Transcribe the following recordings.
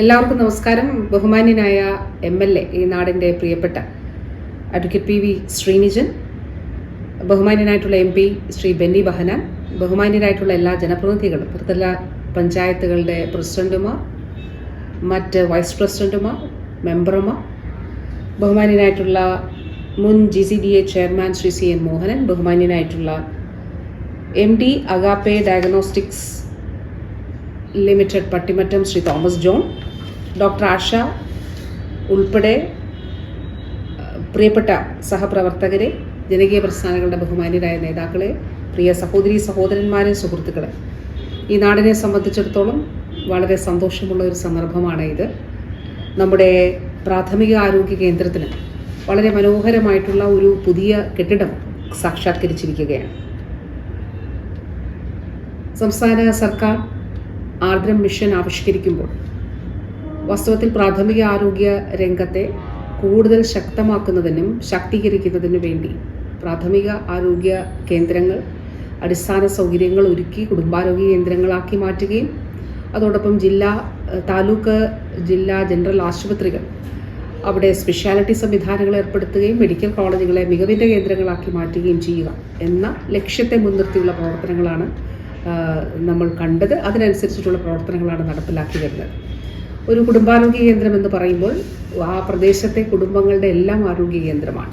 എല്ലാവർക്കും നമസ്കാരം. ബഹുമാന്യനായ എം എൽ എ ഈ നാടിന്റെ പ്രിയപ്പെട്ട അഡ്വക്കേറ്റ് പി വി ശ്രീനിജൻ ബഹുമാന്യനായിട്ടുള്ള എം പി ശ്രീ ബെന്നി ബഹനാൻ ബഹുമാന്യരായിട്ടുള്ള എല്ലാ ജനപ്രതിനിധികളും പുറത്തെല്ലാ പഞ്ചായത്തുകളുടെ പ്രസിഡന്റുമാർ മറ്റ് വൈസ് പ്രസിഡന്റുമാർ മെമ്പർമാർ ബഹുമാന്യനായിട്ടുള്ള മുൻ G C D A chairman Shri C N Mohanan ബഹുമാന്യനായിട്ടുള്ള M D Agappe Diagnostics Limited Pattimattam Shri Thomas John doctor Asha ഉൾപ്പെടെ പ്രിയപ്പെട്ട സഹപ്രവർത്തകരെ ജനകീയ പ്രസ്ഥാനങ്ങളുടെ ബഹുമാന്യരായ നേതാക്കളെ പ്രിയ സഹോദരി സഹോദരന്മാരെ സുഹൃത്തുക്കളെ. ഈ നാടിനെ സംബന്ധിച്ചിടത്തോളം വളരെ സന്തോഷമുള്ള ഒരു സന്ദർഭമാണ് ഇത്. നമ്മുടെ പ്രാഥമിക ആരോഗ്യ കേന്ദ്രത്തിന് വളരെ മനോഹരമായിട്ടുള്ള ഒരു പുതിയ കെട്ടിടം സാക്ഷാത്കരിച്ചിരിക്കുകയാണ്. സംസ്ഥാന സർക്കാർ ആർദ്രം മിഷൻ ആവിഷ്കരിക്കുമ്പോൾ വാസ്തവത്തിൽ പ്രാഥമിക ആരോഗ്യ രംഗത്തെ കൂടുതൽ ശക്തമാക്കുന്നതിനും ശാക്തീകരിക്കുന്നതിനു വേണ്ടി പ്രാഥമിക ആരോഗ്യ കേന്ദ്രങ്ങൾ അടിസ്ഥാന സൗകര്യങ്ങൾ ഒരുക്കി കുടുംബാരോഗ്യ കേന്ദ്രങ്ങളാക്കി മാറ്റുകയും അതോടൊപ്പം ജില്ലാ താലൂക്ക് ജില്ലാ ജനറൽ ആശുപത്രികൾ അവിടെ സ്പെഷ്യാലിറ്റി സംവിധാനങ്ങൾ ഏർപ്പെടുത്തുകയും മെഡിക്കൽ കോളേജുകളെ മികവിന്റെ കേന്ദ്രങ്ങളാക്കി മാറ്റുകയും ചെയ്യുക എന്ന ലക്ഷ്യത്തെ മുൻനിർത്തിയുള്ള പ്രവർത്തനങ്ങളാണ് നമ്മൾ കണ്ടത്. അതിനനുസരിച്ചിട്ടുള്ള പ്രവർത്തനങ്ങളാണ് നടപ്പിലാക്കി വരുന്നത്. ഒരു കുടുംബാരോഗ്യ കേന്ദ്രം എന്ന് പറയുമ്പോൾ ആ പ്രദേശത്തെ കുടുംബങ്ങളുടെ എല്ലാം ആരോഗ്യ കേന്ദ്രമാണ്.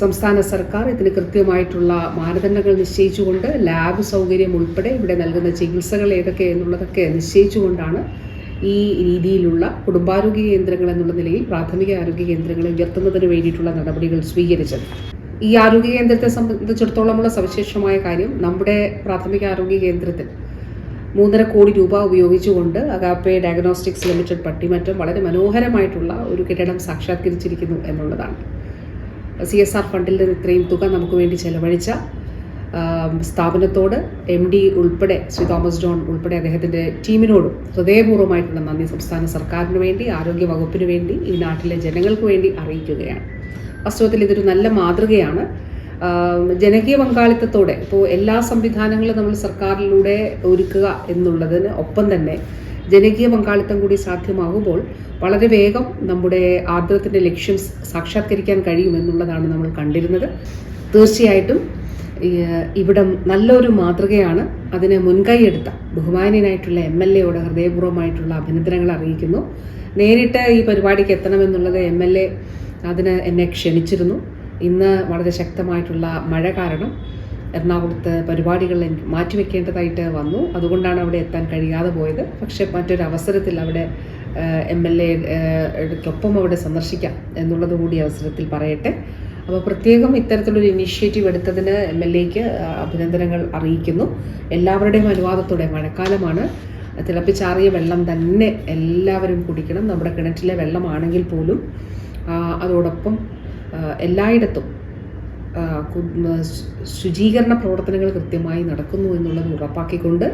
സംസ്ഥാന സർക്കാർ ഇതിന് കൃത്യമായിട്ടുള്ള മാനദണ്ഡങ്ങൾ നിശ്ചയിച്ചുകൊണ്ട് ലാബ് സൗകര്യം ഉൾപ്പെടെ ഇവിടെ നൽകുന്ന ചികിത്സകൾ ഏതൊക്കെ എന്നുള്ളതൊക്കെ നിശ്ചയിച്ചുകൊണ്ടാണ് ഈ രീതിയിലുള്ള കുടുംബാരോഗ്യ കേന്ദ്രങ്ങൾ എന്നുള്ള നിലയിൽ പ്രാഥമിക ആരോഗ്യ കേന്ദ്രങ്ങളെ ഉയർത്തുന്നതിന് വേണ്ടിയിട്ടുള്ള നടപടികൾ സ്വീകരിച്ചത്. ഈ ആരോഗ്യ കേന്ദ്രത്തെ സംബന്ധിച്ചിടത്തോളമുള്ള സവിശേഷമായ കാര്യം നമ്മുടെ പ്രാഥമിക ആരോഗ്യ കേന്ദ്രത്തിൽ മൂന്നര കോടി രൂപ ഉപയോഗിച്ചുകൊണ്ട് അഗാപ്പെ ഡയഗ്നോസ്റ്റിക്സ് ലിമിറ്റഡ് പട്ടിമറ്റം വളരെ മനോഹരമായിട്ടുള്ള ഒരു കെട്ടിടം സാക്ഷാത്കരിച്ചിരിക്കുന്നു എന്നുള്ളതാണ്. സി എസ് ആർ ഫണ്ടിൽ നിന്ന് ഇത്രയും തുക നമുക്ക് വേണ്ടി ചെലവഴിച്ച സ്ഥാപനത്തോട് എം ഡി ഉൾപ്പെടെ ശ്രീ തോമസ് ജോൺ ഉൾപ്പെടെ അദ്ദേഹത്തിന്റെ ടീമിനോടും ഹൃദയപൂർവമായിട്ടുള്ള നന്ദി സംസ്ഥാന സർക്കാരിന് വേണ്ടി ആരോഗ്യ വകുപ്പിന് വേണ്ടി ഈ നാട്ടിലെ ജനങ്ങൾക്ക് വേണ്ടി അറിയിക്കുകയാണ്. വാസ്തവത്തിൽ ഇതൊരു നല്ല മാതൃകയാണ്. ജനകീയ പങ്കാളിത്തത്തോടെ ഇപ്പോൾ എല്ലാ സംവിധാനങ്ങളും നമ്മൾ സർക്കാരിലൂടെ ഒരുക്കുക എന്നുള്ളതിന് ഒപ്പം തന്നെ ജനകീയ പങ്കാളിത്തം കൂടി സാധ്യമാകുമ്പോൾ വളരെ വേഗം നമ്മുടെ ആർദ്രത്തിന്റെ ലക്ഷ്യം സാക്ഷാത്കരിക്കാൻ കഴിയുമെന്നുള്ളതാണ് നമ്മൾ കണ്ടിരുന്നത്. തീർച്ചയായിട്ടും ഇവിടെ നല്ലൊരു മാതൃകയാണ്. അതിന് മുൻകൈയെടുത്ത ബഹുമാനീയനായിട്ടുള്ള എം എൽ എയോട് ഹൃദയപൂർവമായിട്ടുള്ള അഭിനന്ദനങ്ങൾ അറിയിക്കുന്നു. നേരിട്ട് ഈ പരിപാടിക്ക് എത്തണമെന്നുള്ളത് എം എൽ എ അതിന് എന്നെ ക്ഷണിച്ചിരുന്നു. ഇന്ന് വളരെ ശക്തമായിട്ടുള്ള മഴ കാരണം എറണാകുളത്ത് പരിപാടികൾ മാറ്റിവെക്കേണ്ടതായിട്ട് വന്നു. അതുകൊണ്ടാണ് അവിടെ എത്താൻ കഴിയാതെ പോയത്. പക്ഷേ മറ്റൊരു അവസരത്തിൽ അവിടെ എം എൽ എക്കൊപ്പം അവിടെ സന്ദർശിക്കാം എന്നുള്ളത് കൂടി അവസരത്തിൽ പറയട്ടെ. അപ്പോൾ പ്രത്യേകം ഇത്തരത്തിലൊരു ഇനിഷ്യേറ്റീവ് എടുത്തതിന് എം എൽ എക്ക് അഭിനന്ദനങ്ങൾ അറിയിക്കുന്നു. എല്ലാവരുടെയും അനുവാദത്തോടെ മഴക്കാലമാണ്. തിളപ്പിച്ചാറിയ വെള്ളം തന്നെ എല്ലാവരും കുടിക്കണം. നമ്മുടെ കിണറ്റിലെ വെള്ളമാണെങ്കിൽ പോലും അതോടൊപ്പം എല്ലായിടത്തും ശുചീകരണ പ്രവർത്തനങ്ങൾ കൃത്യമായി നടക്കുന്നു എന്നുള്ളത് ഉറപ്പാക്കിക്കൊണ്ട്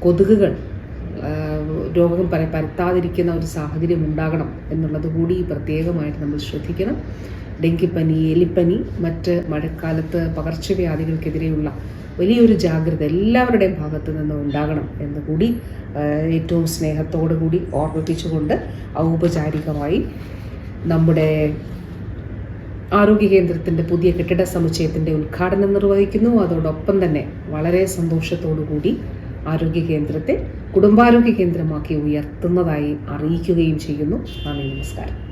കൊതുകുകൾ രോഗം പര പരത്താതിരിക്കുന്ന ഒരു സാഹചര്യം ഉണ്ടാകണം എന്നുള്ളത് കൂടി പ്രത്യേകമായിട്ട് നമ്മൾ ശ്രദ്ധിക്കണം. ഡെങ്കിപ്പനി എലിപ്പനി മറ്റ് മഴക്കാലത്ത് പകർച്ചവ്യാധികൾക്കെതിരെയുള്ള വലിയൊരു ജാഗ്രത എല്ലാവരുടെയും ഭാഗത്തു നിന്ന് ഉണ്ടാകണം എന്ന് കൂടി ഏറ്റവും സ്നേഹത്തോടു കൂടി ഓർമ്മിപ്പിച്ചുകൊണ്ട് ഔപചാരികമായി നമ്മുടെ ആരോഗ്യ കേന്ദ്രത്തിന്റെ പുതിയ കെട്ടിട സമുച്ചയത്തിന്റെ ഉദ്ഘാടനം നിർവഹിക്കുന്നു. അതോടൊപ്പം തന്നെ വളരെ സന്തോഷത്തോടു കൂടി ആരോഗ്യ കേന്ദ്രത്തെ കുടുംബാരോഗ്യ കേന്ദ്രമാക്കി ഉയർത്തുന്നതായി അറിയിക്കുകയും ചെയ്യുന്നു. നന്ദി നമസ്കാരം.